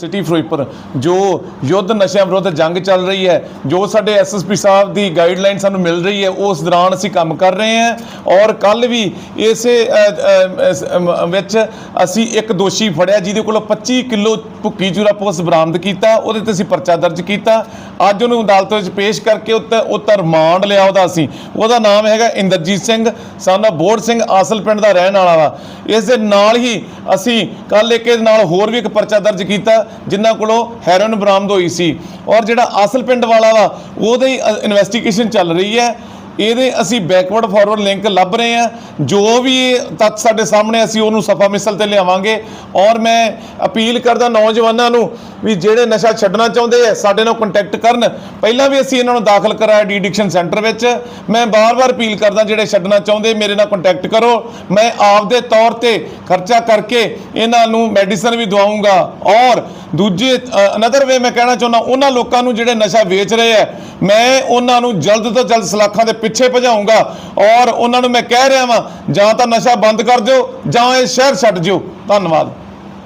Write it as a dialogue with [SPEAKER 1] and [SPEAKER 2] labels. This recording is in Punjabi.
[SPEAKER 1] ਸਿਟੀ ਫਿਰੋਜ਼ਪੁਰ, ਜੋ ਯੁੱਧ ਨਸ਼ਿਆਂ ਵਿਰੁੱਧ ਜੰਗ ਚੱਲ ਰਹੀ ਹੈ, ਜੋ ਸਾਡੇ ਐਸਐਸਪੀ ਸਾਹਿਬ ਦੀ ਗਾਈਡਲਾਈਨ ਸਾਨੂੰ ਮਿਲ ਰਹੀ ਹੈ, ਉਸ ਦੌਰਾਨ ਅਸੀਂ ਕੰਮ ਕਰ ਰਹੇ ਹਾਂ ਔਰ ਕੱਲ ਵੀ ਇਸੇ ਵਿੱਚ ਅਸੀਂ ਇੱਕ ਦੋਸ਼ੀ ਫੜਿਆ, ਜਿਹਦੇ ਕੋਲੋਂ 25 ਕਿਲੋ ਭੁੱਕੀ ਚੂਰਾ ਪੁਲਿਸ ਬਰਾਮਦ ਕੀਤਾ, ਉਹਦੇ ਤੇ ਅਸੀਂ ਪਰਚਾ ਦਰਜ ਕੀਤਾ। ਅੱਜ ਉਹਨੂੰ ਅਦਾਲਤ ਵਿੱਚ ਪੇਸ਼ ਕਰਕੇ ਉੱਤੇ ਉੱਤੇ ਰਿਮਾਂਡ ਲਿਆ ਉਹਦਾ ਅਸੀਂ। ਉਹਦਾ ਨਾਮ ਹੈਗਾ ਇੰਦਰਜੀਤ ਸਿੰਘ ਸਾਨਾ ਬੋੜ ਸਿੰਘ, ਆਸਲ ਪਿੰਡ ਦਾ ਰਹਿਣ ਵਾਲਾ ਵਾ। ਇਸ ਦੇ ਨਾਲ ਹੀ ਅਸੀਂ ਕੱਲ ਇੱਕ ਇਹਦੇ ਨਾਲ ਹੋਰ ਵੀ ਇੱਕ ਪਰਚਾ ਦਰਜ ਕੀਤਾ। ਜਿਨ੍ਹਾਂ ਕੋਲੋਂ ਹੈਰੋਇਨ ਬਰਾਮਦ ਹੋਈ ਸੀ। ਔਰ ਜਿਹੜਾ ਅਸਲ ਪਿੰਡ ਵਾਲਾ ਵਾ, ਉਹਦੇ ਇਨਵੈਸਟੀਗੇਸ਼ਨ ਚੱਲ ਰਹੀ ਹੈ। ਇਹਦੇ ਅਸੀਂ ਬੈਕਵਰਡ ਫਾਰਵਰਡ ਲਿੰਕ ਲੱਭ ਰਹੇ ਹਾਂ। ਜੋ ਵੀ ਇਹ ਤੱਥ ਸਾਡੇ ਸਾਹਮਣੇ, ਅਸੀਂ ਉਹਨੂੰ ਸਫਾ ਮਿਸਲ ਤੇ ਲਿਆਵਾਂਗੇ। ਔਰ ਮੈਂ ਅਪੀਲ ਕਰਦਾ ਨੌਜਵਾਨਾਂ ਨੂੰ ਵੀ ਜਿਹੜੇ ਨਸ਼ਾ ਛੱਡਣਾ ਚਾਹੁੰਦੇ ਆ, ਸਾਡੇ ਨਾਲ ਕੰਟੈਕਟ ਕਰਨ। ਪਹਿਲਾਂ ਵੀ ਅਸੀਂ ਇਹਨਾਂ ਨੂੰ ਦਾਖਲ ਕਰਾਇਆ ਡੀ ਐਡਿਕਸ਼ਨ ਸੈਂਟਰ ਵਿੱਚ। ਮੈਂ ਬਾਰ-ਬਾਰ ਅਪੀਲ ਕਰਦਾ, ਜਿਹੜੇ ਛੱਡਣਾ ਚਾਹੁੰਦੇ, ਮੇਰੇ ਨਾਲ ਕੰਟੈਕਟ ਕਰੋ। ਮੈਂ ਆਪਦੇ ਤੌਰ ਤੇ ਖਰਚਾ ਕਰਕੇ ਇਹਨਾਂ ਨੂੰ ਮੈਡੀਸਨ ਵੀ ਦਵਾਉਂਗਾ ਔਰ ਦੂਜੇ ਅਨਦਰ ਵੇ ਮੈਂ ਕਹਿਣਾ ਚਾਹੁੰਦਾ, ਉਹਨਾਂ ਲੋਕਾਂ ਨੂੰ ਜਿਹੜੇ ਨਸ਼ਾ ਵੇਚ ਰਹੇ ਆ, ਮੈਂ ਉਹਨਾਂ ਨੂੰ ਜਲਦ ਤੋਂ ਜਲਦ ਸਲਾਖਾਂ ਦੇ ਪਿੱਛੇ ਭਜਾਉਂਗਾ ਔਰ ਉਹਨਾਂ ਨੂੰ ਮੈਂ ਕਹਿ ਰਿਹਾ ਵਾਂ, ਜਾਂ ਤਾਂ ਨਸ਼ਾ ਬੰਦ ਕਰ ਦਿਓ, ਜਾਂ ਇਹ ਸ਼ਹਿਰ ਛੱਡ ਜਿਓ। ਧੰਨਵਾਦ।